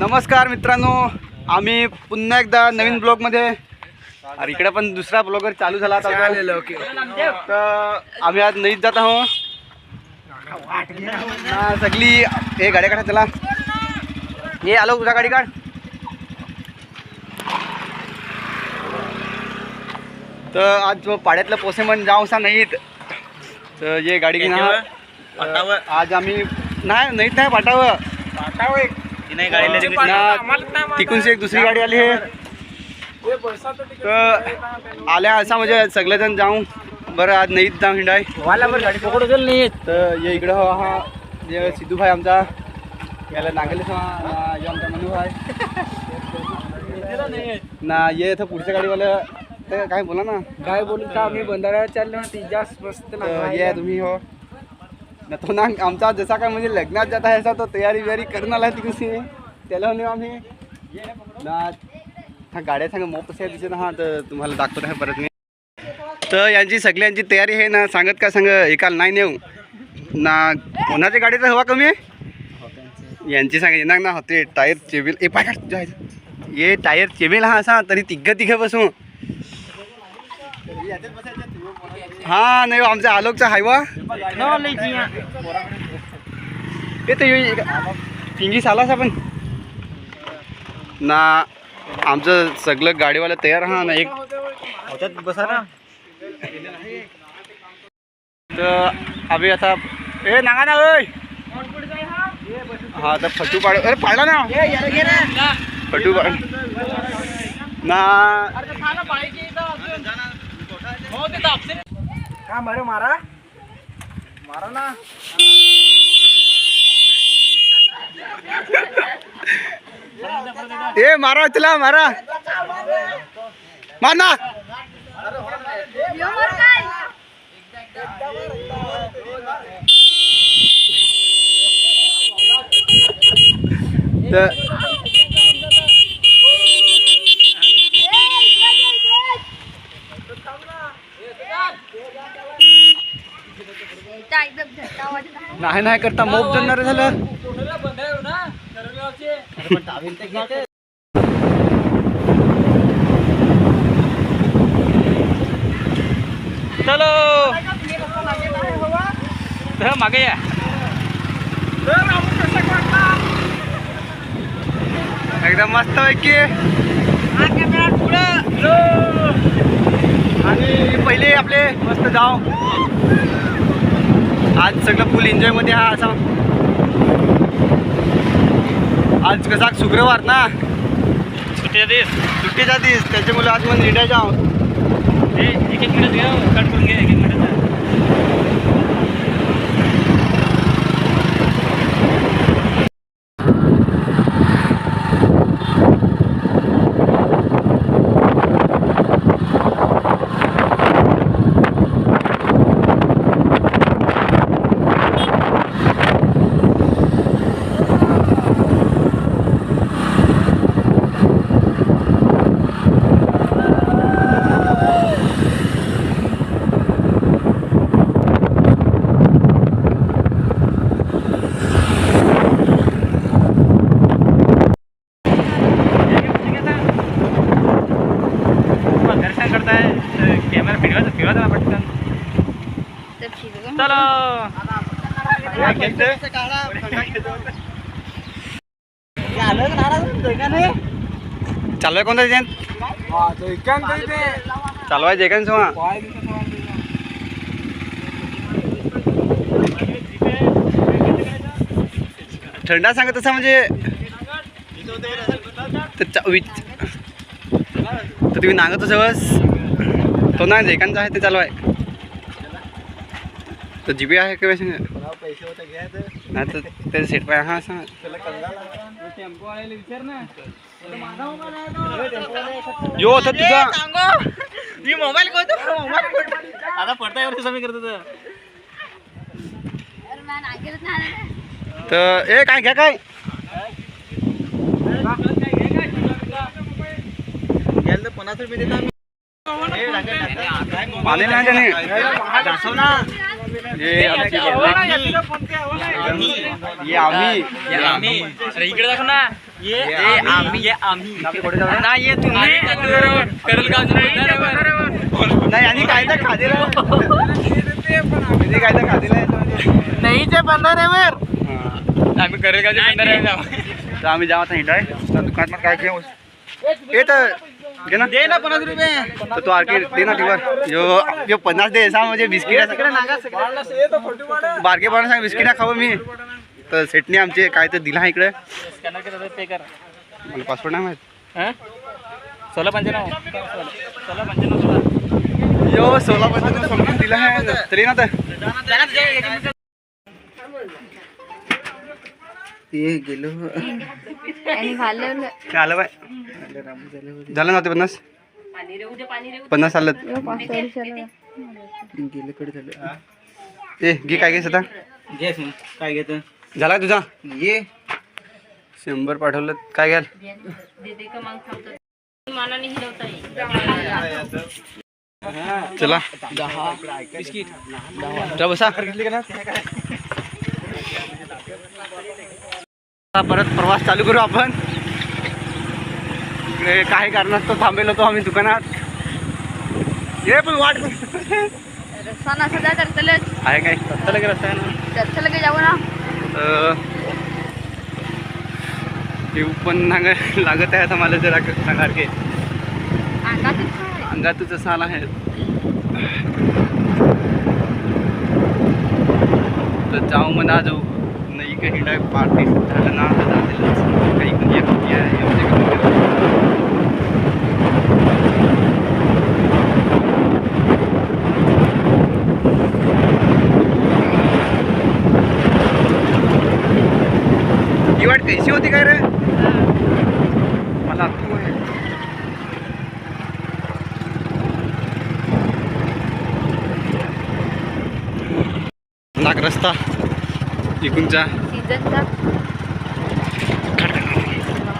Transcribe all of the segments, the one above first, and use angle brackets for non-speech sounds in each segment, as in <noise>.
नमस्कार मित्रांनो आम्ही पुन्हा एकदा नवीन ब्लॉगमध्ये अरे इकडे पण दुसरा ब्लॉगर चालू झाला आता तर आम्ही आज नईत जात आहो सगळी हे गाड्या काढा चला ये आलो तुझा गाडी काढ. तर आज जो पाड्यातलं पोसेमन जाऊसा नाहीत तर ये गाडी हा. पाटावर? आज आम्ही नाही नाहीत नाही पाटावं ना, तिकून एक दुसरी गाडी आली आहे तर आल्या असा म्हणजे सगळेजण जाऊ बरं आज नाहीत जाऊ हिंडाय. गाडी पकडू दिली नाही तर ये इकडं हो हा. सिद्धू भाई आमचा. याला नागेले आमचा मनू भाई ना ये इथं पुढच्या गाडीवालं. ते काय बोला ना. काय बोलू का आम्ही बंधाऱ्यावर चाललो ना ती जास्त मस्त तर ये तुम्ही हो. ना तो ना आमचा जसा काय म्हणजे लग्नात जात आहे तो तयारी बियारी करून आला तिकडे त्याला नेऊ आम्ही ना हा गाड्या सांगा मोप कशा दिसत हा तर तुम्हाला दाखवत आहे परत मी. तर यांची सगळ्यांची तयारी आहे ना सांगत का सांग एकाल नाही नेऊ. ना कोणाच्या गाडीचा हवा कमी आहे? यांची सांगा येणार ना होते टायर चेबेल. ए पाय जायचं ये टायर चेबेल हा असा तरी तिघ तिघ बसू. हा नाही हो, आमचा आलोकचा हायवा. येतो पिंगी सालास आपण. ना आमचं सगळं गाडीवाला तयार हा ना एक. बसा ना. तर आम्ही आता ए नागा ना ओय. हा तर फटू पाड अरे पाडला ना. फटू पाड. ना. का मारे मारा मारा ना ए मारा चला मारा मार ना नाही नाही करता. मोप जणणार झालं. चलो. मागे या. एकदम मस्त पैकी. आणि पहिले आपले मस्त जाव आज सगळं फुल एन्जॉयमध्ये हा असा आज कसा शुक्रवार ना? सुट्टीचा दिवस. सुट्टीचा दिस त्याच्यामुळे आज मग निघाय जाव एक एक मिनिट घ्या कट करून घ्या एक एक मिनिट दर्शन करताय कॅमेरा फिरवायचा फिरवायचा पटकन चलो चालवाय कोणता त्याच्यात चालवायचं एकाच सोमा थंडा सांगत तसा म्हणजे तर चा- विच- तर तुम्ही नागत सवस तो ना जेकांचा आहे ते चालू आहे तर जीबी आहे किंवा नाही तर त्याचं सेट पाय हा सांग. यो तर तुझा मी मोबाईल करतो आता पडता एवढं समी करतो तर. ए काय घ्या काय? गेलं तर पन्नास रुपये देतो पाणी नाही त्याने. दाखव ना आमची हे आम्ही ये आम्ही अरे इकडे दाखव ना. ये आम्ही. ये आम्ही. ना ये तुम्ही. नाही आणि काय तर खादेला <laughs> म्हणजे काय तर खादेला म्हणजे. नाही ते बंदर आहे वर. आम्ही करलगावचे बंदर आहे आम्ही हिंडाय तर दुकानात काय घेऊ तर घे ना. दे ना पन्नास रुपये. तर तू आरके दे ना तिवर यो यो पन्नास दे सा म्हणजे बिस्किट बारके पाहणं सांग बिस्किट खाऊ मी. तर सेटने आमचे काय तर दिला आहे इकडे. मला पासवर्ड नाही माहीत. सोळा पंच्याण्णव सोळा पंच्याण्णव यो पद्धतीने समजून दिला आहे. तरी ना तर ते गेलो. आणि खाल्लं आलं बाय? झालं ना ते पन्नास? पन्नास आलं. गेले झालं. ए घे काय घेस आता घे काय घेत? झाला का तुझा? ये. शंभर पाठवलं काय घ्याल? चला. बिस्किट बसा. परत प्रवास चालू करू आपण. इकडे काही कारणास्तव थांबेल होतो आम्ही दुकानात. ये पण वाट रस्ता सध्या चलतलच आहे काय? चला की रस्ता ना चल लगे जाऊ ना. येऊ पण नांग लागत आहे आता मला जरा सांगार की. अंगात अंगात तुझं साल आहे. तर जाऊ म्हणा जाऊ नाही काही पार्टी झालं ना तर जातीलच काही पण एक आहे ही वाट कैसी होती काय रे मला तू आहे. नाक रस्ता इकडूनचा सीझनचा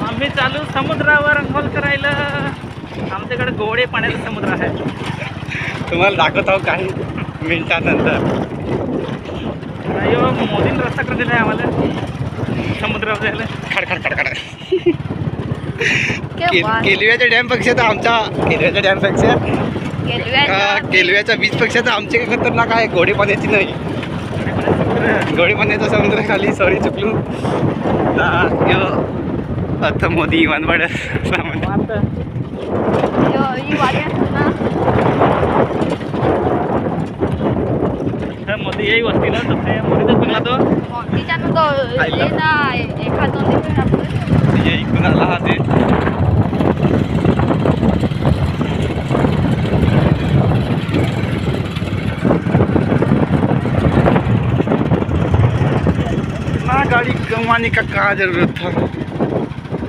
आम्ही चालू समुद्रावर अंघोळ करायला. आमच्याकडे गोडे पाण्याचा समुद्र आहे. तुम्हाला दाखवत आहो काही मिनिटानंतर. मोदीने रस्ता करून दिला आहे आम्हाला. समुद्रावर जायला. खड खड <laughs> केलव्याच्या डॅमपेक्षा तर आमच्या केलव्याच्या डॅमपेक्षा केलव्याच्या केलव्याच्या बीच पेक्षा तर आमचे काही खतरनाक आहे. गोडे पाण्याची नाही. गोडे पाण्याचा समुद्र खाली सॉरी चुकलो. आता मोदी वनवाड ना. मोदी तसे मोदीचाच बंगला तो तिच्यानं तो ये ना एखाद दोन दिवस आपण ये इकडून आला हा ते ना गाड़ी कमाने का कहा जरूरत था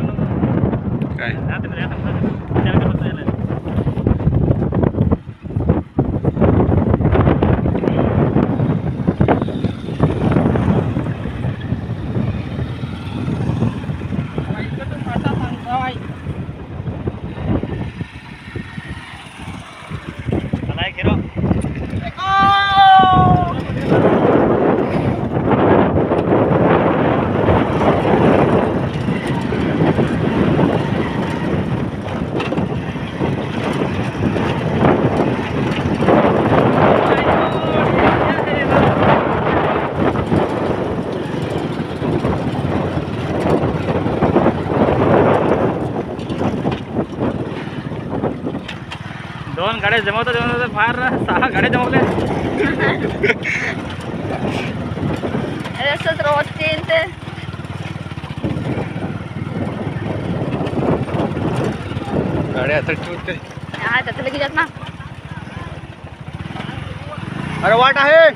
काय आता नाही, आता नाही. विचार करत नाही ना. चला, एक हिरो. दोन गाड्या जमवता जमवता फार सहा गाड्या जमवल्या असंच रोज तीन ते. गाड्या आता ठेवते हा त्याचं लगेच जात ना. अरे वाट आहे.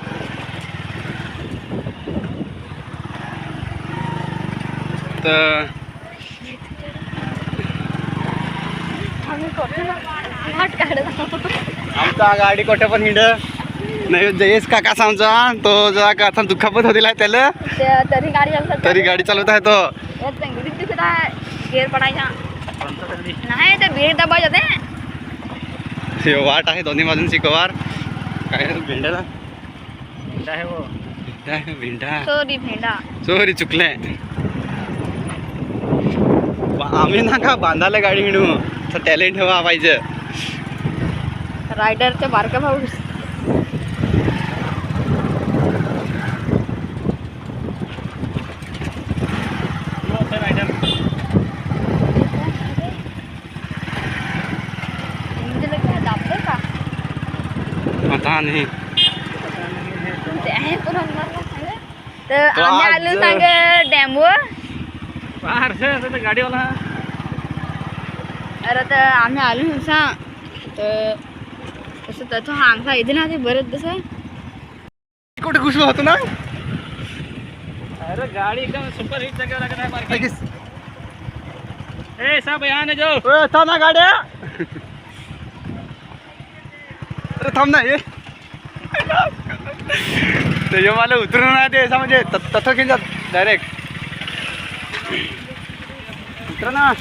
तर आमचा गाडी कुठे पण हिंड. नाही जयेश काका आमचा तो जरा का आता दुखापत होतील आहे त्याला. तरी गाडी चालतात तरी गाडी चालवत आहे तो. नाही, तरी ते. हे वाट आहे दोन्ही बाजूंची कवार. काय भेंड्याला भेंडा आहे हो. भेंडा आहे, भेंडा सॉरी भेंडा. सॉरी चुकलंय बा- आम्ही ना का बांधायला गाडी मिळू टॅलेंट हवा पाहिजे. रायडरच्या बारक्या भाऊ सर, रायडर. नाही ते आहे पण अंगावर सांगा. तर तो आम्ही आलो सांग डॅमवर गाडीवाला अरे तर आम्ही आलो हिंसा तर येते ना ते बरंच तसं कुठे खुश होतो ना? अरे गाडी एकदम सुपर हिट लगेच. ए साहेब यहाँ ने जाओ गाड्या. अरे थांब ना ये. ते मला उतरून ना ते असं म्हणजे त- तथं खिंचत डायरेक्ट उतर ना.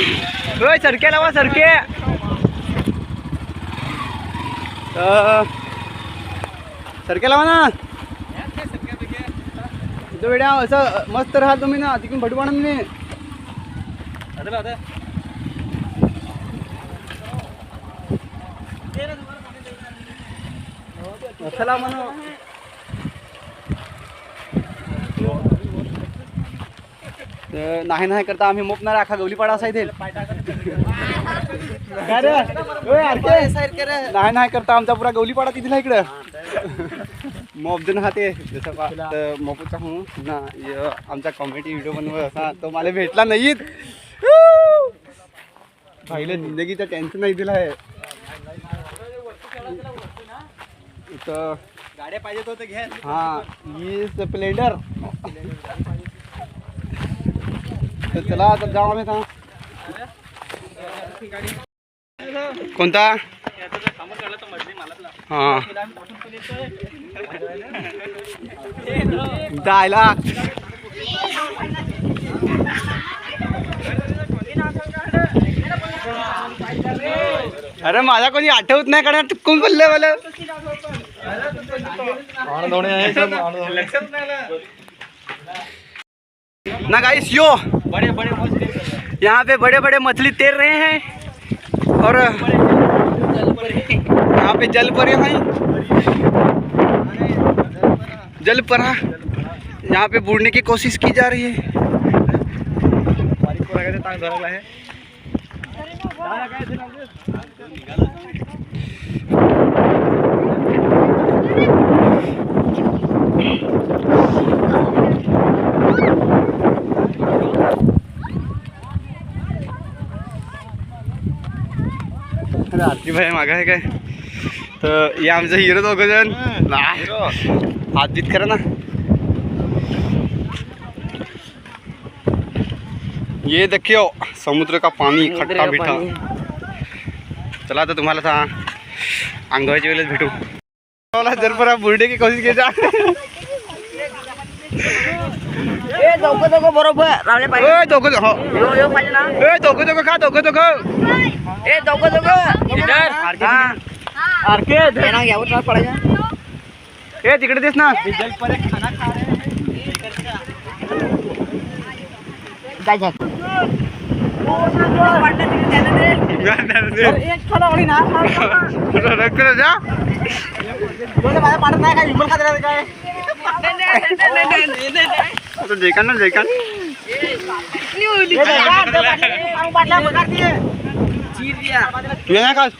ओय सरके लावा सरके. सरके लावा ना. वेड्या असं मस्त राहा तुम्ही ना तिकडून भटवाणा मी. आता आता चला तर नाही नाही करता आम्ही मोपणार आखा गवलीपाडा असा इथे. नाही नाही करता आमचा पुरा गवलीपाडा तिथे इकडं? मोप जण हा ते जसं मोपूचा हूं ना य- आमचा कॉमेडी व्हिडिओ बनव असा तो मला भेटला नाहीत. भाईला जिंदगीचा टेन्शन नाही दिला आहे इथं गाड्या पाहिजे तो घ्या हा ही स्प्लेंडर तर चला आता जाऊ आम्ही आता कोणता? हा. जायला. अरे माझा कोणी आठवत नाही कारण कोण बोलले मला? ना गाइस यो। बड़े बड़े यहाँ पे बड़े बड़े मछली तैर रहे हैं। और, यहाँ पे जल परे हैं। जल परा। यहाँ पे बुड़ने की कोशिश की जा रही है। भाई मागा आहे काय? तर हे आमचं हिरो दोघं जण. हात बीत करा ना. ये देखियो समुद्र का पाणी खट्टा मीठा. चला आता तुम्हाला सा अंगाच्या वेळेस भेटू. मला जर परा बुरडे की कोशिश घ्यायचा ए दोघं दोघं बरोबर. रावले हो यो यो पाहिजे ना. ए दोघं दोघं खा दोघं दोघं. ए दोघं दोघं हा तुला पडायचं ए तिकडे देस ना काय झाक रक्त जा आता जेकान ना जेकान ये ना खास.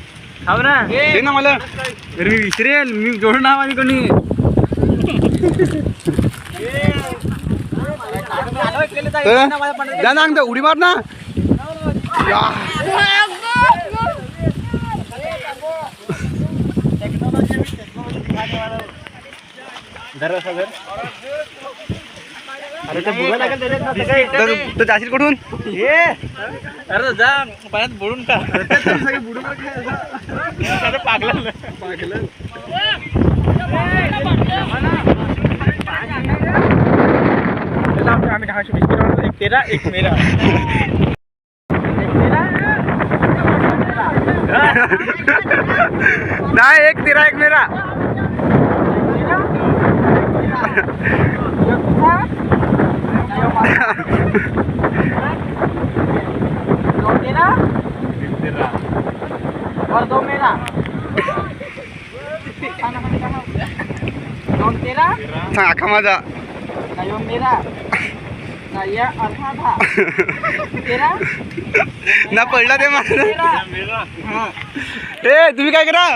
खाऊ ना. दे ना मला. अरे मी विसरेल मी जोड नाव आणि कोणी. जा ना अंग उडी मार ना. तर ते. तर जाशील कुठून? अरे जा पाण्यात बुडून का? बुडून पागला. आम्ही दहाशे वीस किलो एक तेरा एक मेरा. नाही एक तेरा एक मेरा. और दो मेरा दोन तेरा सांग आखा माझा. ना यो मेरा ना या अर्धा था तेरा ना पडला ते माझं. ए तुम्ही काय करा?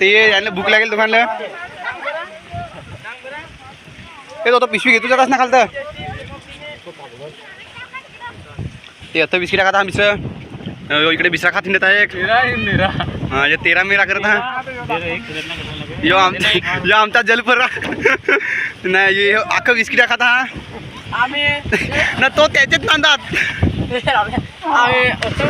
ते यांना भूक लागेल तुम्हाला ते तो पिशवी घेतो जरा ना खालतं ते आता बिस्किटा खाता मिसळ यो इकडे बिसरा खात आहे एक मेरा. हा हे तेरा मेरा करत हा यो आमचा यो आमचा जलपरा <laughs> नाही यो अख्खा बिस्किटा खाता हा आम्ही <laughs> ना तो त्याच्यात नांदात आम्ही असं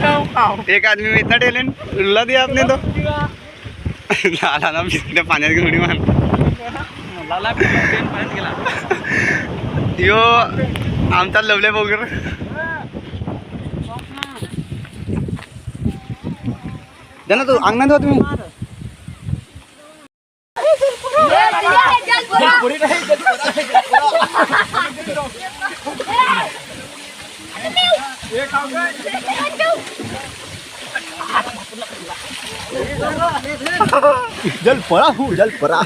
खाऊ खाऊ. एक आदमी में इतना टैलेंट रुला दिया आपने तो. <laughs> लाला ना बिस्किट पाण्यात घेऊन उडी मार लाला पाण्यात गेला. यो आमचा लवले वगैरे জানো तो आँगन दो তুমি जल पड़ा हूँ जल पड़ा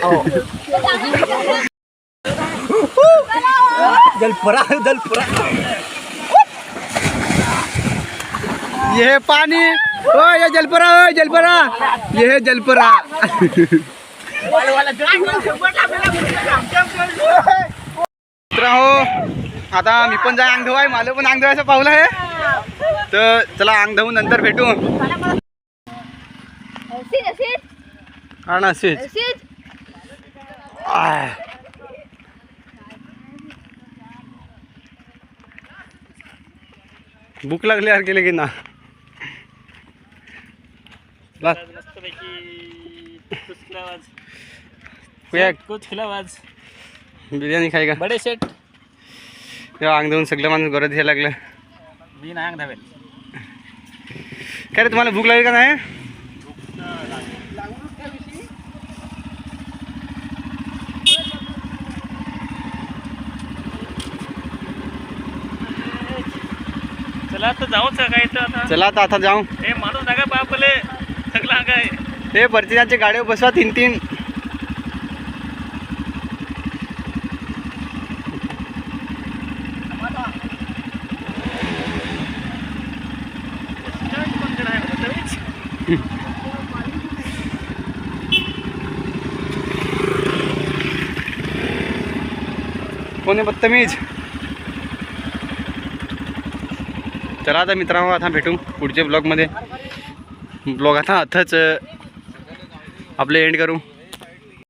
जल पड़ा जल पड़ा ये पानी। ओ ये जलपरा ओ जलपरा. ये है जलपरा. हो आता मी पण जाय अंग धुवाय मला पण अंग धुवायचं पावलं आहे. तर चला अंग धुवून नंतर भेटू. हा ना असेच आय. भूक लागली यार गेले की ना. ला- कुछ खिलावाज बिर्याणी खाय का? बडे शेट. अंग धुवून सगळं माणूस गरज घ्यायला लागलं. मी नांग धावेल. काय रे तुम्हाला भूक लागली का नाही? चला आता जाऊच काय आता? चला आता आता जाऊ. हे माणूस नका बापले हे भरतीच्या गाड्या बसवा तीन तीन. कोण आहे बदतमीज? चला आता मित्रांनो आता भेटू पुढच्या ब्लॉगमध्ये. ब्लॉग आता आताच आपले एंड करू.